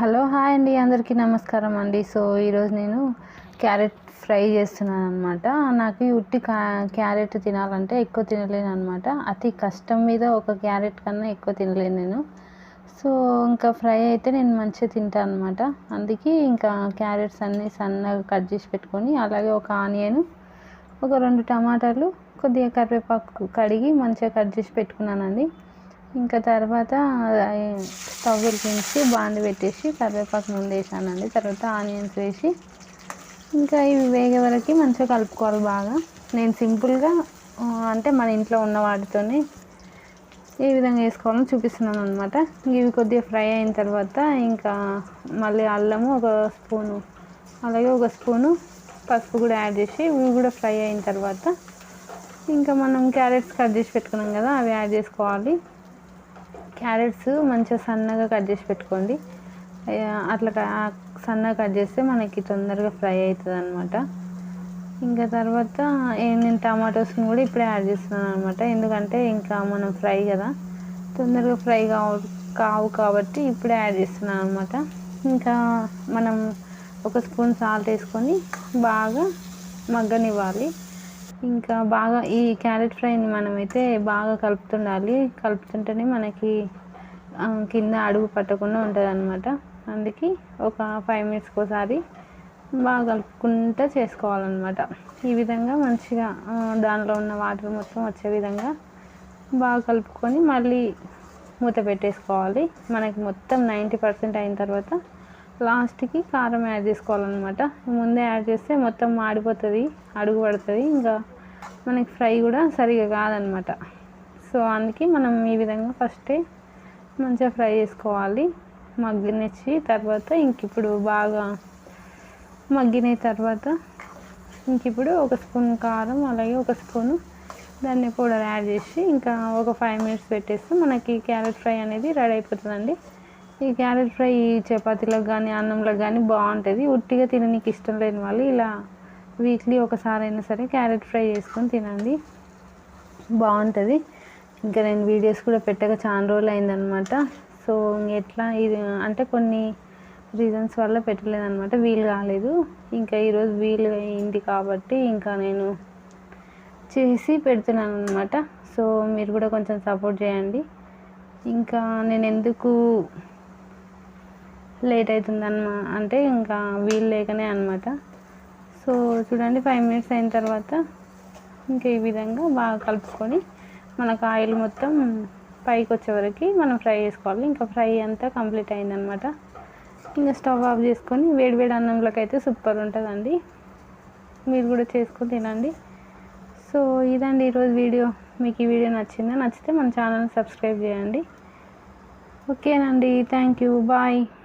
Hello hi అండి. అందరికీ నమస్కారం అండి. సో ఈరోజు నేను క్యారెట్ ఫ్రై చేస్తున్నాను అనమాట నాకు ఉట్టి క్యారెట్ తినాలంటే ఎక్కువ తినలేను అనమాట అతి కష్టం మీద ఒక క్యారెట్ కన్నా ఎక్కువ తినలేను నేను. సో ఇంకా ఫ్రై అయితే నేను మంచిగా తింటాను అనమాట అందుకే ఇంకా క్యారెట్స్ అన్నీ సన్నగా కట్ చేసి పెట్టుకొని అలాగే ఒక ఆనియన్ ఒక రెండు టమాటాలు కొద్దిగా కరివేపాకు కడిగి మంచిగా కట్ చేసి పెట్టుకున్నానండి. ఇంకా తర్వాత స్టవ్ వెలిగించి బాండి పెట్టేసి కరివేపాకు ముందు వేసానండి. తర్వాత ఆనియన్స్ వేసి ఇంకా ఇవి వేగే వరకు మంచిగా కలుపుకోవాలి బాగా. నేను సింపుల్గా అంటే మన ఇంట్లో ఉన్న వాటితోనే ఏ విధంగా వేసుకోవాలో చూపిస్తున్నాను అనమాట ఇవి కొద్దిగా ఫ్రై అయిన తర్వాత ఇంకా మళ్ళీ అల్లము ఒక స్పూను అలాగే ఒక స్పూను పసుపు కూడా యాడ్ చేసి ఇవి కూడా ఫ్రై అయిన తర్వాత ఇంకా మనం క్యారెట్స్ కట్ చేసి పెట్టుకున్నాం కదా అవి యాడ్ చేసుకోవాలి. క్యారెట్స్ మంచిగా సన్నగా కట్ చేసి పెట్టుకోండి. అట్లా సన్నగా కట్ చేస్తే మనకి తొందరగా ఫ్రై అవుతుంది అనమాట ఇంకా తర్వాత నేను టమాటోస్ని కూడా ఇప్పుడే యాడ్ చేస్తున్నాను అనమాట ఎందుకంటే ఇంకా మనం ఫ్రై కదా తొందరగా ఫ్రై కావు కావు కాబట్టి ఇప్పుడే యాడ్ చేస్తున్నాను అనమాట ఇంకా మనం ఒక స్పూన్ సాల్ట్ వేసుకొని బాగా మగ్గనివ్వాలి. ఇంకా బాగా ఈ క్యారెట్ ఫ్రైని మనమైతే బాగా కలుపుతుండాలి. కలుపుతుంటేనే మనకి కింద అడుగు పట్టకుండా ఉంటుంది అనమాట అందుకే ఒక ఫైవ్ మినిట్స్కి ఒకసారి బాగా కలుపుకుంటూ చేసుకోవాలన్నమాట. ఈ విధంగా మంచిగా దానిలో ఉన్న వాటర్ మొత్తం వచ్చే విధంగా బాగా కలుపుకొని మళ్ళీ మూత పెట్టేసుకోవాలి. మనకి మొత్తం నైంటీ పర్సెంట్ అయిన తర్వాత లాస్ట్కి కారం యాడ్ చేసుకోవాలన్నమాట. ముందే యాడ్ చేస్తే మొత్తం మాడిపోతుంది అడుగు పడుతుంది ఇంకా మనకి ఫ్రై కూడా సరిగా కాదనమాట సో అందుకే మనం ఈ విధంగా ఫస్టే మంచిగా ఫ్రై చేసుకోవాలి. మగ్గినచ్చి తర్వాత ఇంక ఇప్పుడు బాగా మగ్గిన తర్వాత ఇంక ఇప్పుడు ఒక స్పూన్ కారం అలాగే ఒక స్పూను దాన్ని పౌడర్ యాడ్ చేసి ఇంకా ఒక ఫైవ్ మినిట్స్ పెట్టేస్తే మనకి క్యారెట్ ఫ్రై అనేది రెడీ అయిపోతుందండి. ఈ క్యారెట్ ఫ్రై చపాతీలకు కానీ అన్నంలోకి కానీ బాగుంటుంది. ఉట్టిగా తిననీకి ఇష్టం లేని వాళ్ళు ఇలా వీక్లీ ఒకసారి అయినా సరే క్యారెట్ ఫ్రై చేసుకొని తినండి. బాగుంటుంది. ఇంకా నేను వీడియోస్ కూడా పెట్టక చాలా రోజులు అయిందనమాట సో ఎట్లా ఇది అంటే కొన్ని రీజన్స్ వల్ల పెట్టలేదనమాట వీలు కాలేదు. ఇంకా ఈరోజు వీలు అయింది కాబట్టి ఇంకా నేను చేసి పెడుతున్నాను అనమాట సో మీరు కూడా కొంచెం సపోర్ట్ చేయండి. ఇంకా నేను ఎందుకు లేట్ అవుతుందన్నమా? అంటే ఇంకా వీలు లేకనే అనమాట సో చూడండి ఫైవ్ మినిట్స్ అయిన తర్వాత ఇంకా ఈ విధంగా బాగా కలుపుకొని మనకు ఆయిల్ మొత్తం పైకి వచ్చే వరకు మనం ఫ్రై చేసుకోవాలి. ఇంకా ఫ్రై అంతా కంప్లీట్ అయిందనమాట ఇంకా స్టవ్ ఆఫ్ చేసుకొని వేడివేడి అన్నంలోకి అయితే సూపర్ ఉంటుందండి. మీరు కూడా చేసుకొని తినండి. సో ఇదండి ఈరోజు వీడియో. మీకు ఈ వీడియో నచ్చిందా? నచ్చితే మన ఛానల్ని సబ్స్క్రైబ్ చేయండి. ఓకేనండి. Thank you. బాయ్.